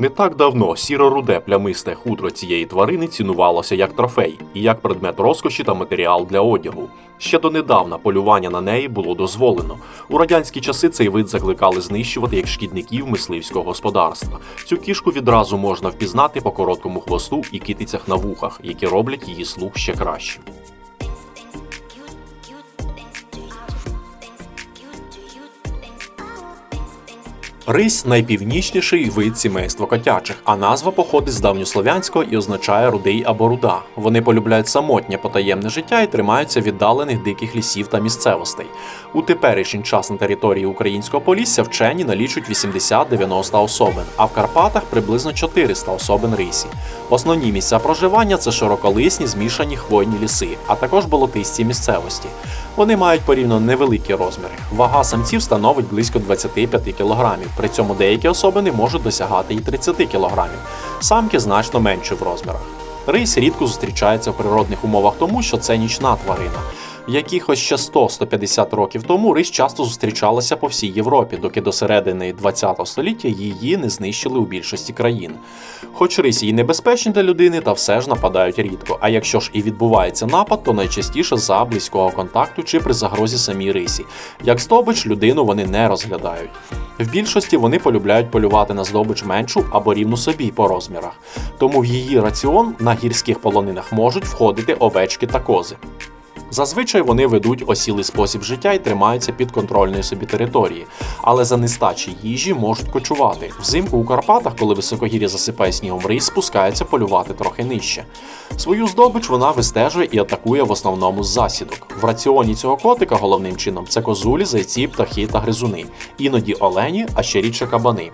Не так давно сіро-руде плямисте хутро цієї тварини цінувалося як трофей і як предмет розкоші та матеріал для одягу. Ще донедавна полювання на неї було дозволено. У радянські часи цей вид закликали знищувати як шкідників мисливського господарства. Цю кішку відразу можна впізнати по короткому хвосту і китицях на вухах, які роблять її слух ще кращим. Рись найпівнічніший вид сімейства котячих, а назва походить з давньослов'янського і означає рудий або руда. Вони полюбляють самотнє потаємне життя і тримаються віддалених диких лісів та місцевостей. У теперішній час на території українського полісся вчені налічують 80-90 особин, а в Карпатах приблизно 400 особин рисі. Основні місця проживання це широколисні змішані хвойні ліси, а також болотисті місцевості. Вони мають порівняно невеликі розміри. Вага самців становить близько 25 кг. При цьому деякі особини можуть досягати і 30 кг. Самки значно менші в розмірах. Рись рідко зустрічається в природних умовах тому, що це нічна тварина. Якихось ще 100-150 років тому рись часто зустрічалася по всій Європі, доки до середини ХХ століття її не знищили у більшості країн. Хоч рисі і небезпечні для людини, та все ж нападають рідко. А якщо ж і відбувається напад, то найчастіше за близького контакту чи при загрозі самій рисі. Як здобич, людину вони не розглядають. В більшості вони полюбляють полювати на здобич меншу або рівну собі по розмірах. Тому в її раціон на гірських полонинах можуть входити овечки та кози. Зазвичай вони ведуть осілий спосіб життя і тримаються під контрольною собі території, але за нестачі їжі можуть кочувати. Взимку у Карпатах, коли високогір'я засипає снігом рись, спускається полювати трохи нижче. Свою здобич вона вистежує і атакує в основному з засідок. В раціоні цього котика головним чином це козулі, зайці, птахи та гризуни, іноді олені, а ще рідше кабани.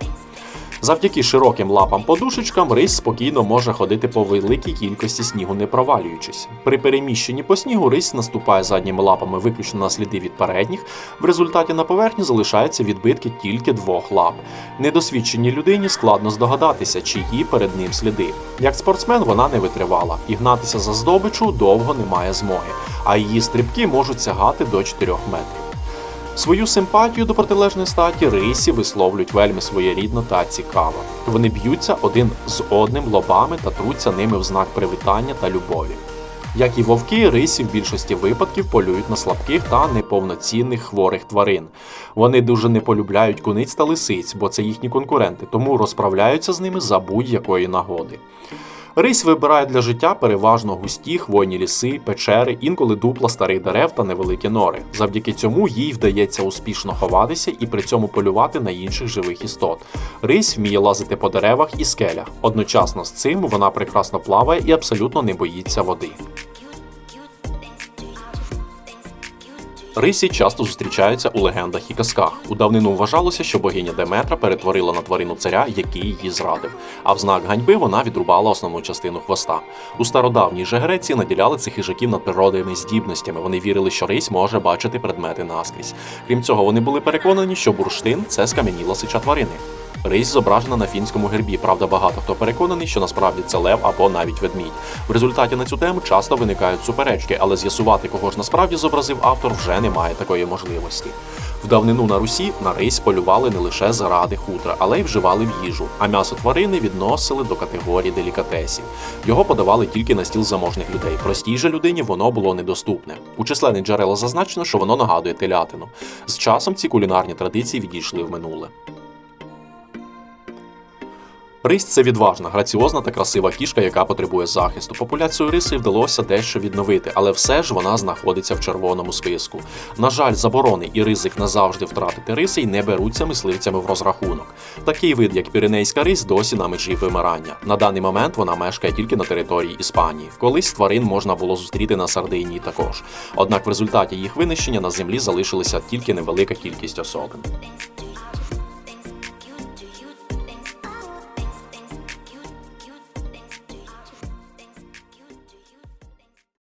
Завдяки широким лапам подушечкам рись спокійно може ходити по великій кількості снігу, не провалюючись. При переміщенні по снігу рись наступає задніми лапами виключно на сліди від передніх. В результаті на поверхні залишаються відбитки тільки двох лап. Недосвідченій людині складно здогадатися, чиї перед ним сліди. Як спортсмен вона не витривала, і гнатися за здобичу довго немає змоги, а її стрибки можуть сягати до 4 метрів. Свою симпатію до протилежної статі рисі висловлюють вельми своєрідно та цікаво. Вони б'ються один з одним лобами та труться ними в знак привітання та любові. Як і вовки, рисі в більшості випадків полюють на слабких та неповноцінних хворих тварин. Вони дуже не полюбляють куниць та лисиць, бо це їхні конкуренти, тому розправляються з ними за будь-якої нагоди. Рись вибирає для життя переважно густі хвойні ліси, печери, інколи дупла старих дерев та невеликі нори. Завдяки цьому їй вдається успішно ховатися і при цьому полювати на інших живих істот. Рись вміє лазити по деревах і скелях. Одночасно з цим вона прекрасно плаває і абсолютно не боїться води. Рисі часто зустрічаються у легендах і казках. У давнину вважалося, що богиня Деметра перетворила на тварину царя, який її зрадив. А в знак ганьби вона відрубала основну частину хвоста. У стародавній же Греції наділяли цих хижаків надприродними здібностями. Вони вірили, що рись може бачити предмети наскрізь. Крім цього, вони були переконані, що бурштин це скам'яніла сича тварини. Рись зображена на фінському гербі. Правда, багато хто переконаний, що насправді це лев або навіть ведмідь. В результаті на цю тему часто виникають суперечки, але з'ясувати, кого ж насправді зобразив автор, вже немає такої можливості. В давнину на Русі на рись полювали не лише заради хутра, але й вживали в їжу. А м'ясо тварини відносили до категорії делікатесів. Його подавали тільки на стіл заможних людей. Простій же людині воно було недоступне. У численних джерелах зазначено, що воно нагадує телятину. З часом ці кулінарні традиції відійшли в минуле. Рись це відважна, граціозна та красива кішка, яка потребує захисту. Популяцію риси вдалося дещо відновити, але все ж вона знаходиться в червоному списку. На жаль, заборони і ризик назавжди втратити риси не беруться мисливцями в розрахунок. Такий вид, як піренейська рись, досі на межі вимирання. На даний момент вона мешкає тільки на території Іспанії. Колись тварин можна було зустріти на Сардинії також. Однак в результаті їх винищення на землі залишилася тільки невелика кількість особин.